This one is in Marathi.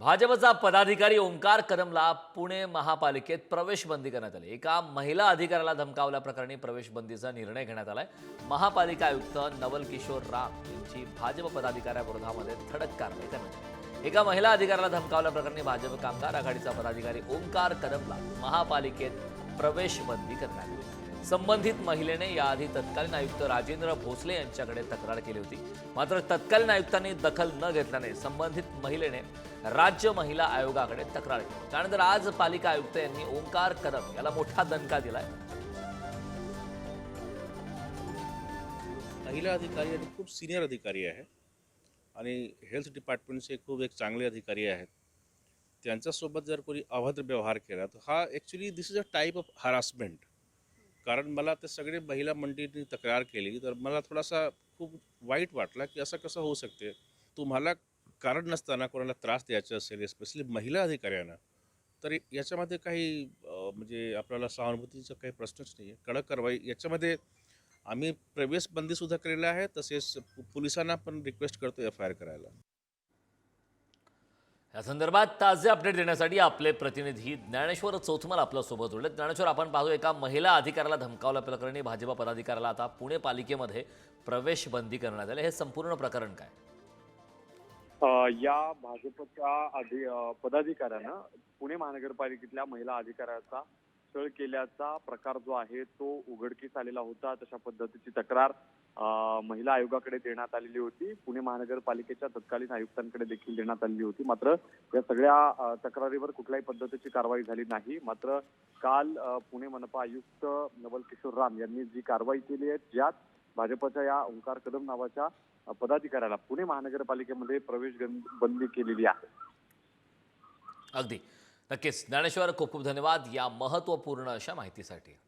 भाजपचा पदाधिकारी ओंकार कदमला पुणे महापालिकेत प्रवेश बंदी करण्यात आली. एका महिला अधिकाऱ्याला धमकावल्याप्रकरणी प्रवेश बंदीचा निर्णय घेण्यात आलाय. महापालिका आयुक्त नवल किशोर राम यांची भाजप पदाधिकाऱ्याविरोधामध्ये धडक कारवाई करण्यात आली. एका महिला अधिकाऱ्याला धमकावल्याप्रकरणी भाजप कामगार आघाडीचा पदाधिकारी ओंकार कदमला महापालिकेत प्रवेश बंदी करण्यात आली संबंधित महिलेने याआधी तत्कालीन आयुक्त राजेंद्र भोसले यांच्याकडे तक्रार केली होती. मात्र तत्कालीन आयुक्तांनी दखल न घेतल्याने संबंधित महिलेने राज्य महिला आयोगाकडे तक्रार केली. त्यानंतर आज पालिका आयुक्त यांनी ओंकार कदम याला मोठा दणका दिलाय. महिला अधिकारी खूप सिनियर अधिकारी आहे. आणि हेल्थ डिपार्टमेंटचे खूप एक चांगले अधिकारी आहेत. त्यांच्यासोबत जर कोणी अभद्र व्यवहार केला तर हा actually this is a type of harassment कारण मला ते सगळे महिला मंडळींनी तक्रार केली तर मला थोडासा खूप वाईट वाटला की असं कसं होऊ शकते? तुम्हाला कारण नसताना कोणाला त्रास द्यायचा असेल स्पेशली महिला अधिकाऱ्यांना तर याच्यामध्ये काही म्हणजे आपल्याला सहानुभूतीचा काही प्रश्नच नाही आहे कडक कारवाई याच्यामध्ये आम्ही प्रवेश बंदीसुद्धा केलेला आहे तसेच पोलिसांना पण रिक्वेस्ट करतो एफ आय आर करायला. या संदर्भात ताजे अपडेट देण्यासाठी आपले प्रतिनिधी ज्ञानेश्वर चौथमल आपल्यासोबत जोडले ज्ञानेश्वर आपण पाहतो एका महिला अधिकाऱ्याला धमकावल्या प्रकरणी भाजपा पदाधिकाऱ्याला आता पुणे पालिकेमध्ये प्रवेश बंदी करण्यात आली. हे संपूर्ण प्रकरण काय? या भाजपच्या अधि पदाधिकाऱ्यानं पुणे महानगरपालिकेतल्या महिला अधिकाऱ्याचा छळ केल्याचा प्रकार जो आहे तो उघडकीस आलेला होता. तशा पद्धतीची तक्रार महिला आयोगाकडे देण्यात आलेली होती. पुणे महानगरपालिकेच्या तत्कालीन आयुक्तांकडे देखील देण्यात आलेली होती. मात्र या सगळ्या तक्रारीवर कुठल्याही पद्धतीची कारवाई झाली नाही. मात्र काल पुणे मनपा आयुक्त नवल किशोर राम यांनी जी कारवाई केली आहे ज्यात भाजपच्या या ओंकार कदम नावाच्या पदाधिकाऱ्याला पुणे महानगरपालिकेमध्ये प्रवेश बंदी केलेली आहे. अगदी. नक्कीच. ज्ञानेश्वर खूप खूप धन्यवाद या महत्त्वपूर्ण अशा माहितीसाठी.